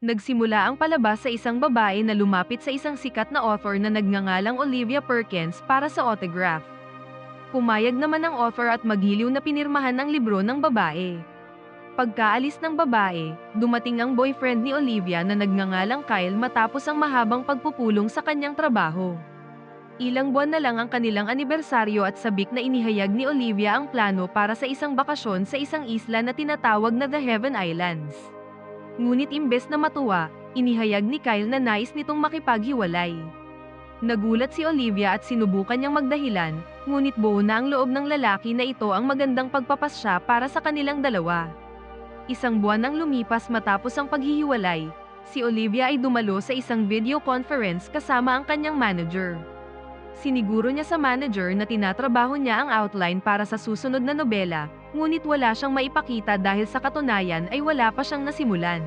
Nagsimula ang palabas sa isang babae na lumapit sa isang sikat na author na nagngangalang Olivia Perkins para sa autograph. Pumayag naman ang author at maghiliw na pinirmahan ang libro ng babae. Pagkaalis ng babae, dumating ang boyfriend ni Olivia na nagngangalang Kyle matapos ang mahabang pagpupulong sa kanyang trabaho. Ilang buwan na lang ang kanilang anibersaryo at sabik na inihayag ni Olivia ang plano para sa isang bakasyon sa isang isla na tinatawag na The Heaven Islands. Ngunit imbes na matuwa, inihayag ni Kyle na nais nitong makipaghiwalay. Nagulat si Olivia at sinubukan niyang magdahilan, ngunit buo na ang loob ng lalaki na ito ang magandang pagpapasya para sa kanilang dalawa. Isang buwan ang lumipas matapos ang paghihiwalay, si Olivia ay dumalo sa isang video conference kasama ang kanyang manager. Siniguro niya sa manager na tinatrabaho niya ang outline para sa susunod na nobela, ngunit wala siyang maipakita dahil sa katunayan ay wala pa siyang nasimulan.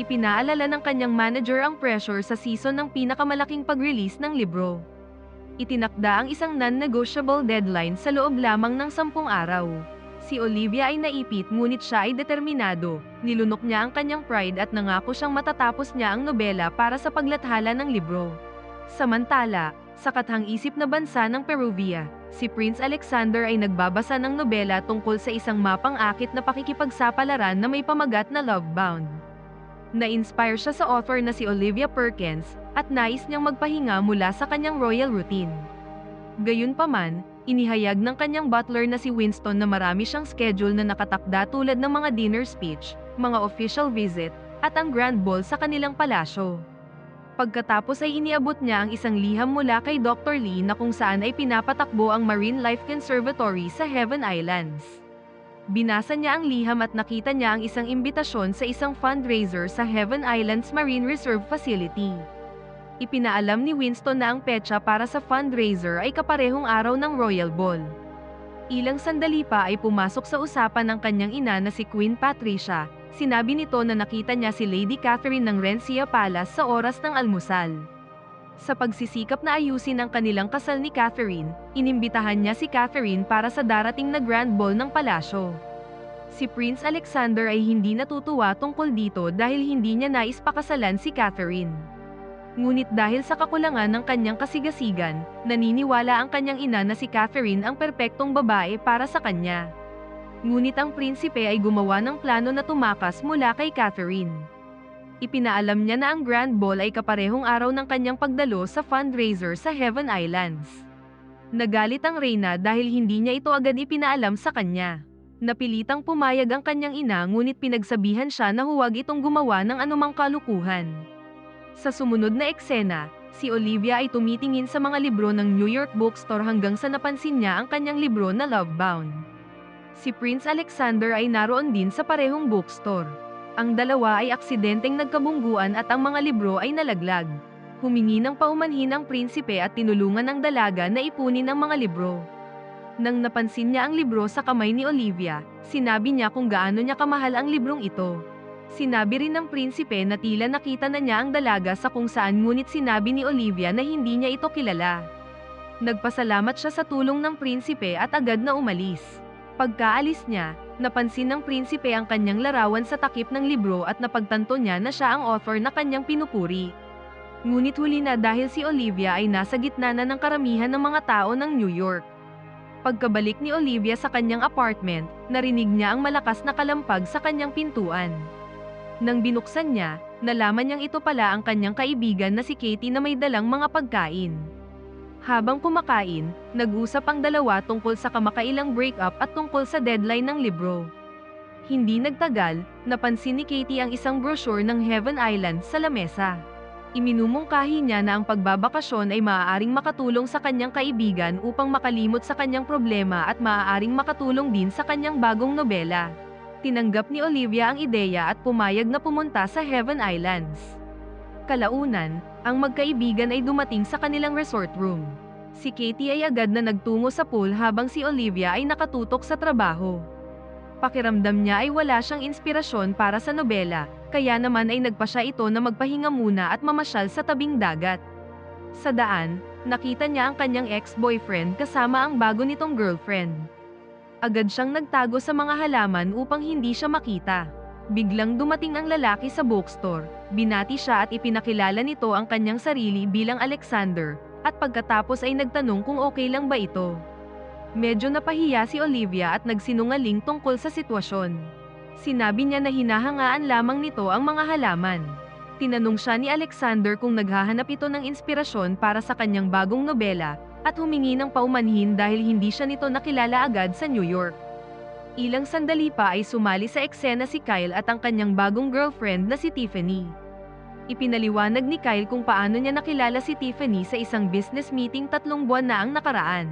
Ipinaalala ng kanyang manager ang pressure sa season ng pinakamalaking pag-release ng libro. Itinakda ang isang non-negotiable deadline sa loob lamang ng sampung araw. Si Olivia ay naipit ngunit siya ay determinado, nilunok niya ang kanyang pride at nangako siyang matatapos niya ang nobela para sa paglathala ng libro. Samantala, sa kathang isip na bansa ng Peruvia, si Prince Alexander ay nagbabasa ng nobela tungkol sa isang mapang akit na pakikipagsapalaran na may pamagat na Lovebound. Na-inspire siya sa author na si Olivia Perkins, at nais niyang magpahinga mula sa kanyang royal routine. Gayunpaman, inihayag ng kanyang butler na si Winston na marami siyang schedule na nakatakda tulad ng mga dinner speech, mga official visit, at ang grand ball sa kanilang palasyo. Pagkatapos ay iniabot niya ang isang liham mula kay Dr. Lee na kung saan ay pinapatakbo ang Marine Life Conservatory sa Heaven Islands. Binasa niya ang liham at nakita niya ang isang imbitasyon sa isang fundraiser sa Heaven Islands Marine Reserve Facility. Ipinaalam ni Winston na ang petsa para sa fundraiser ay kaparehong araw ng Royal Ball. Ilang sandali pa ay pumasok sa usapan ng kanyang ina na si Queen Patricia, sinabi nito na nakita niya si Lady Catherine ng Rencia Palace sa oras ng almusal. Sa pagsisikap na ayusin ang kanilang kasal ni Catherine, inimbitahan niya si Catherine para sa darating na grand ball ng palasyo. Si Prince Alexander ay hindi natutuwa tungkol dito dahil hindi niya nais pakasalan si Catherine. Ngunit dahil sa kakulangan ng kanyang kasigasigan, naniniwala ang kanyang ina na si Catherine ang perpektong babae para sa kanya. Ngunit ang prinsipe ay gumawa ng plano na tumakas mula kay Catherine. Ipinaalam niya na ang Grand Ball ay kaparehong araw ng kanyang pagdalo sa fundraiser sa Heaven Islands. Nagalit ang Reyna dahil hindi niya ito agad ipinaalam sa kanya. Napilitang pumayag ang kanyang ina ngunit pinagsabihan siya na huwag itong gumawa ng anumang kalukuhan. Sa sumunod na eksena, si Olivia ay tumitingin sa mga libro ng New York bookstore hanggang sa napansin niya ang kanyang libro na Lovebound. Si Prince Alexander ay naroon din sa parehong bookstore. Ang dalawa ay aksidenteng nagkabungguan at ang mga libro ay nalaglag. Humingi ng paumanhin ang prinsipe at tinulungan ng dalaga na ipunin ang mga libro. Nang napansin niya ang libro sa kamay ni Olivia, sinabi niya kung gaano niya kamahal ang librong ito. Sinabi rin ng prinsipe na tila nakita na niya ang dalaga sa kung saan ngunit sinabi ni Olivia na hindi niya ito kilala. Nagpasalamat siya sa tulong ng prinsipe at agad na umalis. Pagkaalis niya, napansin ng prinsipe ang kanyang larawan sa takip ng libro at napagtanto niya na siya ang author na kanyang pinupuri. Ngunit huli na dahil si Olivia ay nasa gitna na ng karamihan ng mga tao ng New York. Pagkabalik ni Olivia sa kanyang apartment, narinig niya ang malakas na kalampag sa kanyang pintuan. Nang binuksan niya, nalaman niyang ito pala ang kanyang kaibigan na si Katie na may dalang mga pagkain. Habang kumakain, nag-usap ang dalawa tungkol sa kamakailang breakup at tungkol sa deadline ng libro. Hindi nagtagal, napansin ni Katie ang isang brochure ng Heaven Island sa lamesa. Iminumungkahi niya na ang pagbabakasyon ay maaaring makatulong sa kanyang kaibigan upang makalimot sa kanyang problema at maaaring makatulong din sa kanyang bagong nobela. Tinanggap ni Olivia ang ideya at pumayag na pumunta sa Heaven Islands. Kalaunan, ang magkaibigan ay dumating sa kanilang resort room. Si Katie ay agad na nagtungo sa pool habang si Olivia ay nakatutok sa trabaho. Pakiramdam niya ay wala siyang inspirasyon para sa nobela, kaya naman ay nagpa siya ito na magpahinga muna at mamasyal sa tabing dagat. Sa daan, nakita niya ang kanyang ex-boyfriend kasama ang bago nitong girlfriend. Agad siyang nagtago sa mga halaman upang hindi siya makita. Biglang dumating ang lalaki sa bookstore, binati siya at ipinakilala nito ang kanyang sarili bilang Alexander, at pagkatapos ay nagtanong kung okay lang ba ito. Medyo napahiya si Olivia at nagsinungaling tungkol sa sitwasyon. Sinabi niya na hinahangaan lamang nito ang mga halaman. Tinanong siya ni Alexander kung naghahanap ito ng inspirasyon para sa kanyang bagong nobela, at humingi ng paumanhin dahil hindi siya nito nakilala agad sa New York. Ilang sandali pa ay sumali sa eksena si Kyle at ang kanyang bagong girlfriend na si Tiffany. Ipinaliwanag ni Kyle kung paano niya nakilala si Tiffany sa isang business meeting tatlong buwan na ang nakaraan.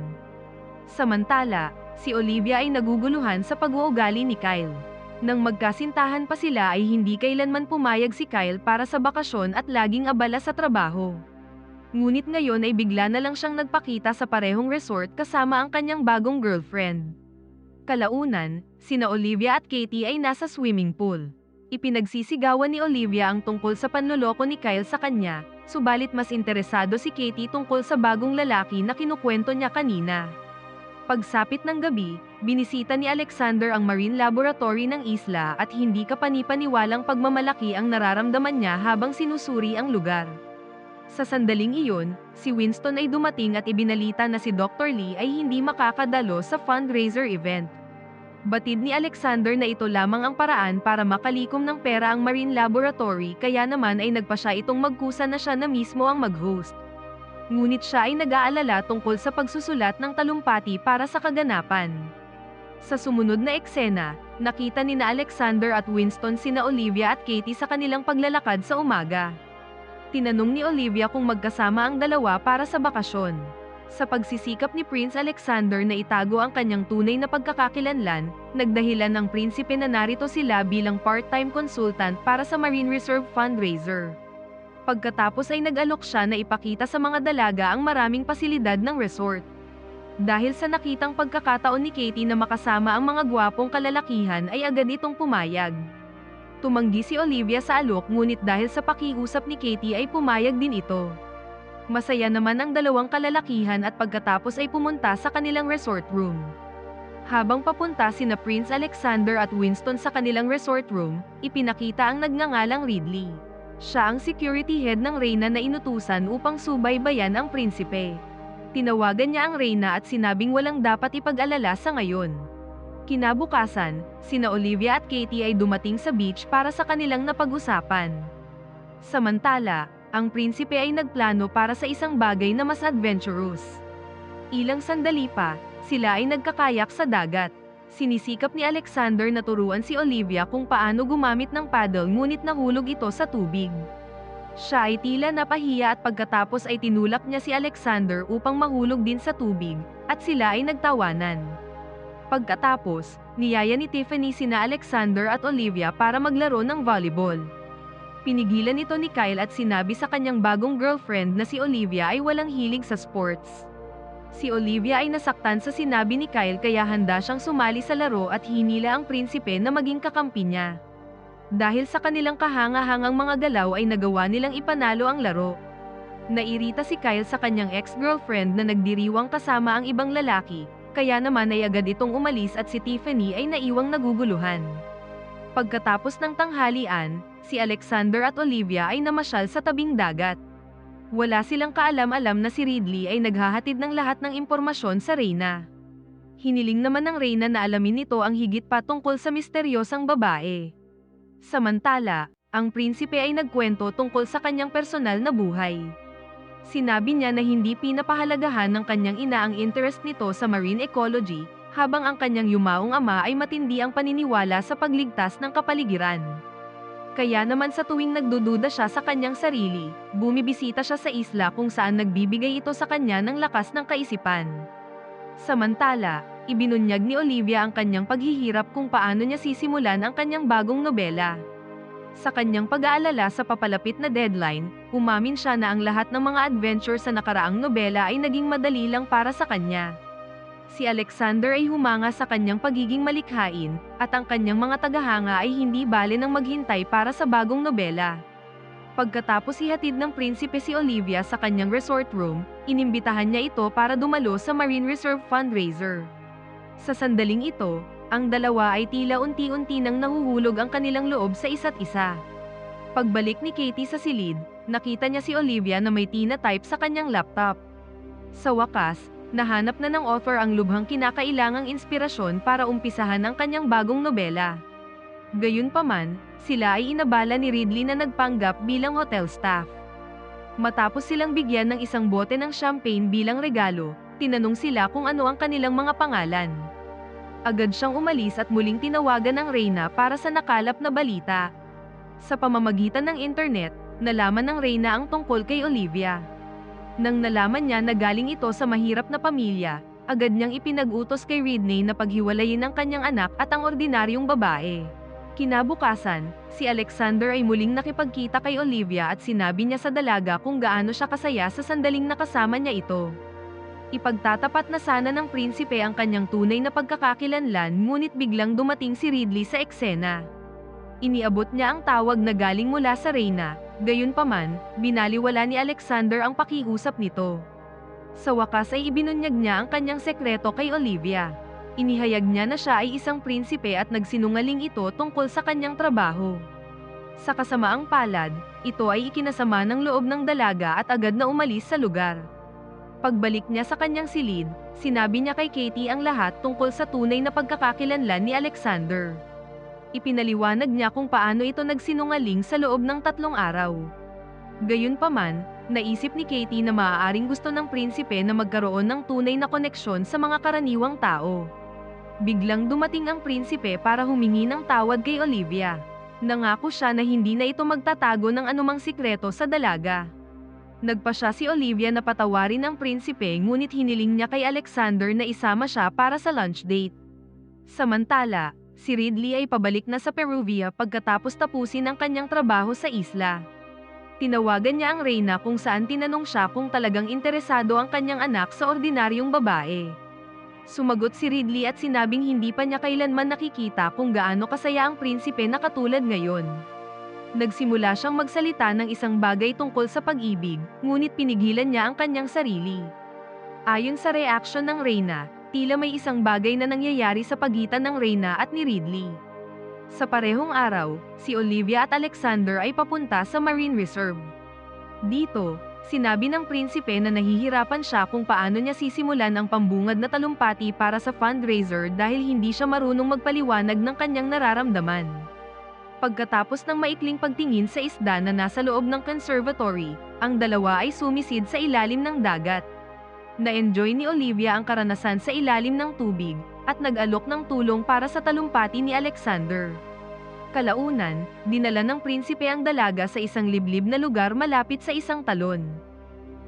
Samantala, si Olivia ay naguguluhan sa pag-uugali ni Kyle. Nang magkasintahan pa sila ay hindi kailanman pumayag si Kyle para sa bakasyon at laging abala sa trabaho. Ngunit ngayon ay bigla na lang siyang nagpakita sa parehong resort kasama ang kanyang bagong girlfriend. Kalaunan, sina Olivia at Katie ay nasa swimming pool. Ipinagsisigawan ni Olivia ang tungkol sa panloloko ni Kyle sa kanya, subalit mas interesado si Katie tungkol sa bagong lalaki na kinukwento niya kanina. Pagsapit ng gabi, binisita ni Alexander ang marine laboratory ng isla at hindi kapanipaniwalang pagmamalaki ang nararamdaman niya habang sinusuri ang lugar. Sa sandaling iyon, si Winston ay dumating at ibinalita na si Dr. Lee ay hindi makakadalo sa fundraiser event. Batid ni Alexander na ito lamang ang paraan para makalikom ng pera ang marine laboratory kaya naman ay nagpa siya itong magkusa na siya na mismo ang mag-host. Ngunit siya ay nag-aalala tungkol sa pagsusulat ng talumpati para sa kaganapan. Sa sumunod na eksena, nakita ni na Alexander at Winston sina Olivia at Katie sa kanilang paglalakad sa umaga. Tinanong ni Olivia kung magkasama ang dalawa para sa bakasyon. Sa pagsisikap ni Prince Alexander na itago ang kanyang tunay na pagkakakilanlan, nagdahilan ng prinsipe na narito sila bilang part-time consultant para sa Marine Reserve fundraiser. Pagkatapos ay nag-alok siya na ipakita sa mga dalaga ang maraming pasilidad ng resort. Dahil sa nakitang pagkakataon ni Katie na makasama ang mga gwapong kalalakihan ay agad itong pumayag. Tumanggi si Olivia sa alok ngunit dahil sa pakiusap ni Katie ay pumayag din ito. Masaya naman ang dalawang kalalakihan at pagkatapos ay pumunta sa kanilang resort room. Habang papunta sina Prince Alexander at Winston sa kanilang resort room, ipinakita ang nagngangalang Ridley. Siya ang security head ng Reyna na inutusan upang subaybayan ang prinsipe. Tinawagan niya ang Reyna at sinabing walang dapat ipag-alala sa ngayon. Kinabukasan, sina Olivia at Katie ay dumating sa beach para sa kanilang napag-usapan. Samantala, ang prinsipe ay nagplano para sa isang bagay na mas adventurous. Ilang sandali pa, sila ay nagkakayak sa dagat. Sinisikap ni Alexander na turuan si Olivia kung paano gumamit ng paddle ngunit nahulog ito sa tubig. Siya ay tila napahiya at pagkatapos ay tinulak niya si Alexander upang mahulog din sa tubig, at sila ay nagtawanan. Pagkatapos, niyaya ni Tiffany sina Alexander at Olivia para maglaro ng volleyball. Pinigilan ito ni Kyle at sinabi sa kanyang bagong girlfriend na si Olivia ay walang hilig sa sports. Si Olivia ay nasaktan sa sinabi ni Kyle kaya handa siyang sumali sa laro at hinila ang prinsipe na maging kakampi niya. Dahil sa kanilang kahanga-hangang mga galaw ay nagawa nilang ipanalo ang laro. Nairita si Kyle sa kanyang ex-girlfriend na nagdiriwang kasama ang ibang lalaki, kaya naman ay agad itong umalis at si Tiffany ay naiwang naguguluhan. Pagkatapos ng tanghalian, si Alexander at Olivia ay namasyal sa tabing dagat. Wala silang kaalam-alam na si Ridley ay naghahatid ng lahat ng impormasyon sa Reyna. Hiniling naman ng Reyna na alamin nito ang higit pa tungkol sa misteryosang babae. Samantala, ang prinsipe ay nagkwento tungkol sa kanyang personal na buhay. Sinabi niya na hindi pinapahalagahan ng kanyang ina ang interest nito sa marine ecology, habang ang kanyang yumaong ama ay matindi ang paniniwala sa pagligtas ng kapaligiran. Kaya naman sa tuwing nagdududa siya sa kanyang sarili, bumibisita siya sa isla kung saan nagbibigay ito sa kanya ng lakas ng kaisipan. Samantala, ibinunyag ni Olivia ang kanyang paghihirap kung paano niya sisimulan ang kanyang bagong nobela. Sa kanyang pag-aalala sa papalapit na deadline, umamin siya na ang lahat ng mga adventure sa nakaraang nobela ay naging madali lang para sa kanya si Alexander ay humanga sa kanyang pagiging malikhain, at ang kanyang mga tagahanga ay hindi bale ng maghintay para sa bagong nobela. Pagkatapos ihatid ng prinsipe si Olivia sa kanyang resort room, inimbitahan niya ito para dumalo sa Marine Reserve fundraiser. Sa sandaling ito, ang dalawa ay tila unti-unti nang nahuhulog ang kanilang loob sa isa't isa. Pagbalik ni Katie sa silid, nakita niya si Olivia na may tina-type sa kanyang laptop. Sa wakas, nahanap na ng author ang lubhang kinakailangang inspirasyon para umpisahan ang kanyang bagong nobela. Gayunpaman, sila ay inabala ni Ridley na nagpanggap bilang hotel staff. Matapos silang bigyan ng isang bote ng champagne bilang regalo, tinanong sila kung ano ang kanilang mga pangalan. Agad siyang umalis at muling tinawagan ng Reyna para sa nakalap na balita. Sa pamamagitan ng internet, nalaman ng Reyna ang tungkol kay Olivia. Nang nalaman niya na galing ito sa mahirap na pamilya, agad niyang ipinag-utos kay Ridney na paghiwalayin ang kanyang anak at ang ordinaryong babae. Kinabukasan, si Alexander ay muling nakipagkita kay Olivia at sinabi niya sa dalaga kung gaano siya kasaya sa sandaling nakasama niya ito. Ipagtatapat na sana ng prinsipe ang kanyang tunay na pagkakakilanlan ngunit biglang dumating si Ridley sa eksena. Iniabot niya ang tawag na galing mula sa Reyna, gayunpaman, binaliwala ni Alexander ang pakiusap nito. Sa wakas ay ibinunyag niya ang kanyang sekreto kay Olivia. Inihayag niya na siya ay isang prinsipe at nagsinungaling ito tungkol sa kanyang trabaho. Sa kasamaang palad, ito ay ikinasama ng loob ng dalaga at agad na umalis sa lugar. Pagbalik niya sa kanyang silid, sinabi niya kay Katie ang lahat tungkol sa tunay na pagkakakilanlan ni Alexander. Ipinaliwanag niya kung paano ito nagsinungaling sa loob ng tatlong araw. Gayunpaman, naisip ni Katie na maaaring gusto ng prinsipe na magkaroon ng tunay na koneksyon sa mga karaniwang tao. Biglang dumating ang prinsipe para humingi ng tawad kay Olivia. Nangako siya na hindi na ito magtatago ng anumang sikreto sa dalaga. Nagpa siya si Olivia na patawarin ang prinsipe ngunit hiniling niya kay Alexander na isama siya para sa lunch date. Samantala, si Ridley ay pabalik na sa Peruvia pagkatapos tapusin ang kanyang trabaho sa isla. Tinawagan niya ang Reyna kung saan tinanong siya kung talagang interesado ang kanyang anak sa ordinaryong babae. Sumagot si Ridley at sinabing hindi pa niya kailanman nakikita kung gaano kasaya ang prinsipe na katulad ngayon. Nagsimula siyang magsalita ng isang bagay tungkol sa pag-ibig, ngunit pinigilan niya ang kanyang sarili. Ayon sa reaksyon ng Reyna, tila may isang bagay na nangyayari sa pagitan ng Reyna at ni Ridley. Sa parehong araw, si Olivia at Alexander ay papunta sa Marine Reserve. Dito, sinabi ng prinsipe na nahihirapan siya kung paano niya sisimulan ang pambungad na talumpati para sa fundraiser dahil hindi siya marunong magpaliwanag ng kanyang nararamdaman. Pagkatapos ng maikling pagtingin sa isda na nasa loob ng conservatory, ang dalawa ay sumisid sa ilalim ng dagat. Na-enjoy ni Olivia ang karanasan sa ilalim ng tubig, at nag-alok ng tulong para sa talumpati ni Alexander. Kalaunan, dinala ng prinsipe ang dalaga sa isang liblib na lugar malapit sa isang talon.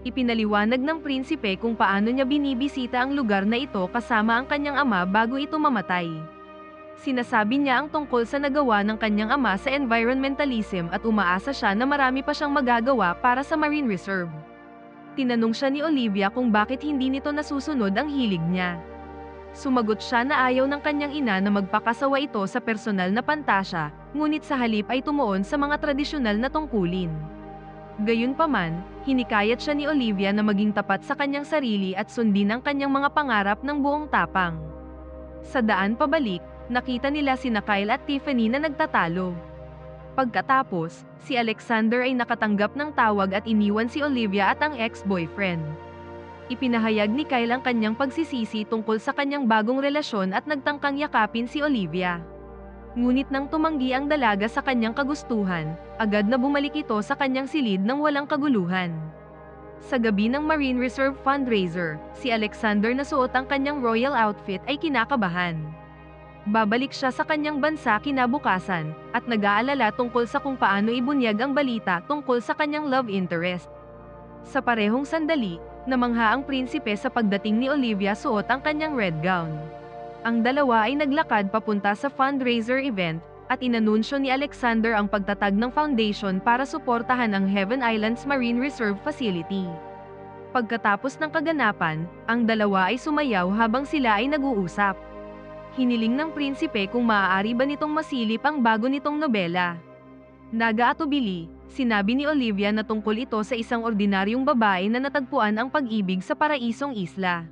Ipinaliwanag ng prinsipe kung paano niya binibisita ang lugar na ito kasama ang kanyang ama bago ito mamatay. Sinasabi niya ang tungkol sa nagawa ng kanyang ama sa environmentalism at umaasa siya na marami pa siyang magagawa para sa Marine Reserve. Tinanong siya ni Olivia kung bakit hindi nito nasusunod ang hilig niya. Sumagot siya na ayaw ng kanyang ina na magpakasawa ito sa personal na pantasya, ngunit sa halip ay tumuon sa mga tradisyonal na tungkulin. Gayunpaman, hinikayat siya ni Olivia na maging tapat sa kanyang sarili at sundin ang kanyang mga pangarap ng buong tapang. Sa daan pabalik, nakita nila sina Kyle at Tiffany na nagtatalo. Pagkatapos, si Alexander ay nakatanggap ng tawag at iniwan si Olivia at ang ex-boyfriend. Ipinahayag ni Kyle ang kanyang pagsisisi tungkol sa kanyang bagong relasyon at nagtangkang yakapin si Olivia. Ngunit nang tumanggi ang dalaga sa kanyang kagustuhan, agad na bumalik ito sa kanyang silid ng walang kaguluhan. Sa gabi ng Marine Reserve fundraiser, si Alexander na suot ang kanyang royal outfit ay kinakabahan. Babalik siya sa kanyang bansa kinabukasan, at nag-aalala tungkol sa kung paano ibunyag ang balita tungkol sa kanyang love interest. Sa parehong sandali, namangha ang prinsipe sa pagdating ni Olivia suot ang kanyang red gown. Ang dalawa ay naglakad papunta sa fundraiser event, at inanunsyo ni Alexander ang pagtatag ng foundation para suportahan ang Heaven Islands Marine Reserve Facility. Pagkatapos ng kaganapan, ang dalawa ay sumayaw habang sila ay nag-uusap. Hiniling ng prinsipe kung maaari ba nitong masilip ang bago nitong nobela. Naga-atubili, sinabi ni Olivia na tungkol ito sa isang ordinaryong babae na natagpuan ang pag-ibig sa paraisong isla.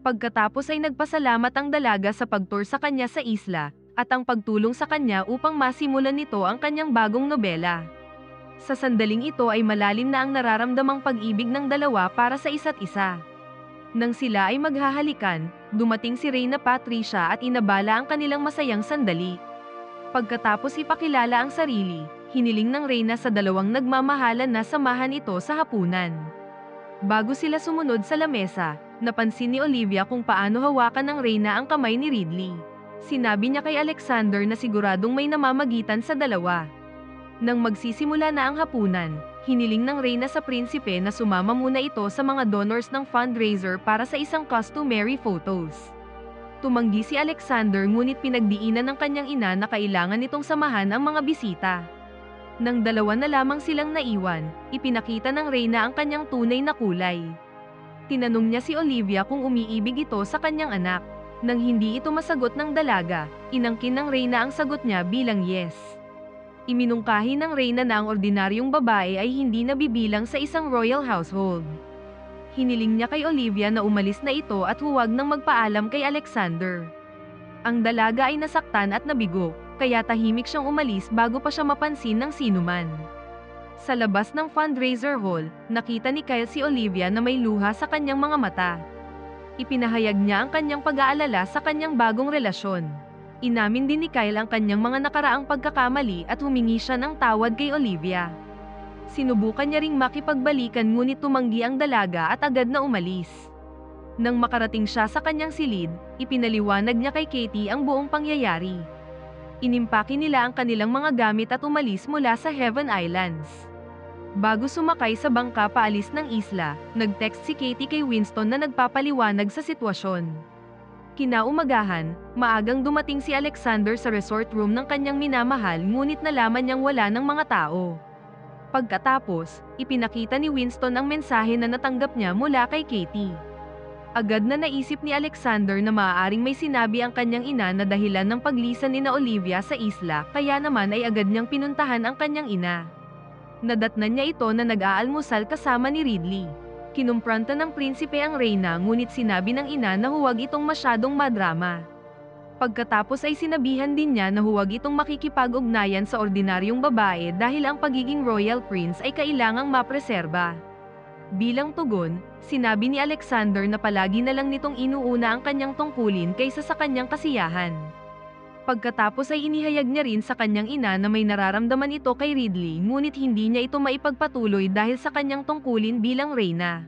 Pagkatapos ay nagpasalamat ang dalaga sa pagtour sa kanya sa isla, at ang pagtulong sa kanya upang masimulan nito ang kanyang bagong nobela. Sa sandaling ito ay malalim na ang nararamdamang pag-ibig ng dalawa para sa isa't isa. Nang sila ay maghahalikan, dumating si Reyna Patricia at inabala ang kanilang masayang sandali. Pagkatapos ipakilala ang sarili, hiniling ng Reyna sa dalawang nagmamahalan na samahan ito sa hapunan. Bago sila sumunod sa lamesa, napansin ni Olivia kung paano hawakan ng Reyna ang kamay ni Ridley. Sinabi niya kay Alexander na siguradong may namamagitan sa dalawa. Nang magsisimula na ang hapunan, hiniling ng Reyna sa prinsipe na sumama muna ito sa mga donors ng fundraiser para sa isang customary photos. Tumanggi si Alexander ngunit pinagdiinan ng kanyang ina na kailangan nitong samahan ang mga bisita. Nang dalawa na lamang silang naiwan, ipinakita ng Reyna ang kanyang tunay na kulay. Tinanong niya si Olivia kung umiibig ito sa kanyang anak. Nang hindi ito masagot ng dalaga, inangkin ng Reyna ang sagot niya bilang yes. Iminungkahi ng Reyna na ang ordinaryong babae ay hindi nabibilang sa isang royal household. Hiniling niya kay Olivia na umalis na ito at huwag nang magpaalam kay Alexander. Ang dalaga ay nasaktan at nabigo, kaya tahimik siyang umalis bago pa siya mapansin ng sinuman. Sa labas ng fundraiser hall, nakita ni Kyle si Olivia na may luha sa kanyang mga mata. Ipinahayag niya ang kanyang pag-aalala sa kanyang bagong relasyon. Inamin din ni Kyle ang kanyang mga nakaraang pagkakamali at humingi siya ng tawad kay Olivia. Sinubukan niya ring makipagbalikan ngunit tumanggi ang dalaga at agad na umalis. Nang makarating siya sa kanyang silid, ipinaliwanag niya kay Katie ang buong pangyayari. Inimpaki nila ang kanilang mga gamit at umalis mula sa Heaven Islands. Bago sumakay sa bangka paalis ng isla, nag-text si Katie kay Winston na nagpapaliwanag sa sitwasyon. Kinaumagahan, maagang dumating si Alexander sa resort room ng kanyang minamahal ngunit nalaman niyang wala ng mga tao. Pagkatapos, ipinakita ni Winston ang mensahe na natanggap niya mula kay Katie. Agad na naisip ni Alexander na maaaring may sinabi ang kanyang ina na dahilan ng paglisan ni na Olivia sa isla kaya naman ay agad niyang pinuntahan ang kanyang ina. Nadatnan niya ito na nag-aalmusal kasama ni Ridley. Kinumpranta ng prinsipe ang Reyna ngunit sinabi ng ina na huwag itong masyadong madrama. Pagkatapos ay sinabihan din niya na huwag itong makikipag-ugnayan sa ordinaryong babae dahil ang pagiging royal prince ay kailangang mapreserba. Bilang tugon, sinabi ni Alexander na palagi na lang nitong inuuna ang kanyang tungkulin kaysa sa kanyang kasiyahan. Pagkatapos ay inihayag niya rin sa kanyang ina na may nararamdaman ito kay Ridley ngunit hindi niya ito maipagpatuloy dahil sa kanyang tungkulin bilang reyna.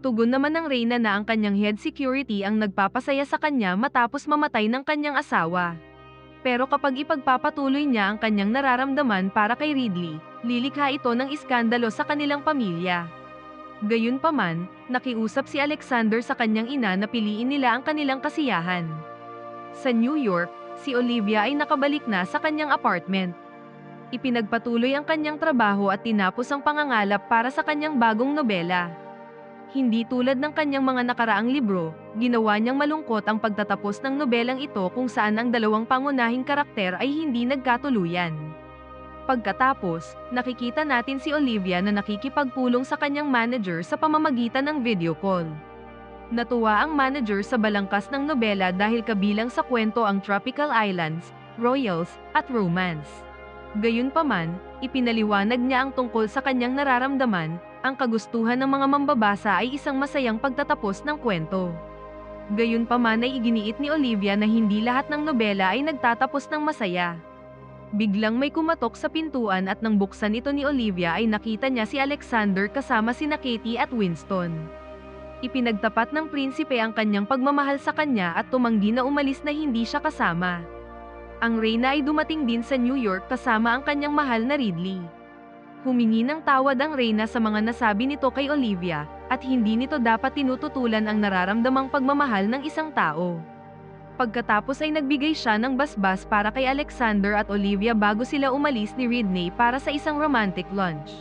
Tugon naman ng reyna na ang kanyang head security ang nagpapasaya sa kanya matapos mamatay ng kanyang asawa. Pero kapag ipagpapatuloy niya ang kanyang nararamdaman para kay Ridley, lilikha ito ng iskandalo sa kanilang pamilya. Gayunpaman, nakiusap si Alexander sa kanyang ina na piliin nila ang kanilang kasiyahan. Sa New York, si Olivia ay nakabalik na sa kanyang apartment. Ipinagpatuloy ang kanyang trabaho at tinapos ang pangangalap para sa kanyang bagong nobela. Hindi tulad ng kanyang mga nakaraang libro, ginawa niyang malungkot ang pagtatapos ng nobelang ito kung saan ang dalawang pangunahing karakter ay hindi nagkatuluyan. Pagkatapos, nakikita natin si Olivia na nakikipagpulong sa kanyang manager sa pamamagitan ng video call. Natuwa ang manager sa balangkas ng nobela dahil kabilang sa kwento ang Tropical Islands, Royals, at Romance. Gayunpaman, ipinaliwanag niya ang tungkol sa kanyang nararamdaman, ang kagustuhan ng mga mambabasa ay isang masayang pagtatapos ng kwento. Gayunpaman ay iginiit ni Olivia na hindi lahat ng nobela ay nagtatapos ng masaya. Biglang may kumatok sa pintuan at nang buksan ito ni Olivia ay nakita niya si Alexander kasama sina Katie at Winston. Ipinagtapat ng prinsipe ang kanyang pagmamahal sa kanya at tumanggi na umalis na hindi siya kasama. Ang Reyna ay dumating din sa New York kasama ang kanyang mahal na Ridley. Humingi ng tawad ang Reyna sa mga nasabi nito kay Olivia, at hindi nito dapat tinututulan ang nararamdamang pagmamahal ng isang tao. Pagkatapos ay nagbigay siya ng basbas para kay Alexander at Olivia bago sila umalis ni Ridney para sa isang romantic lunch.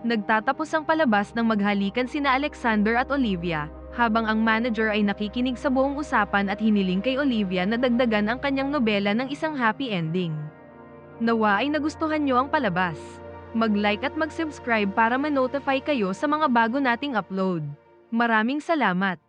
Nagtatapos ang palabas ng maghalikan sina Alexander at Olivia, habang ang manager ay nakikinig sa buong usapan at hiniling kay Olivia na dagdagan ang kanyang nobela ng isang happy ending. Nawa ay nagustuhan nyo ang palabas. Mag-like at mag-subscribe para ma-notify kayo sa mga bago nating upload. Maraming salamat!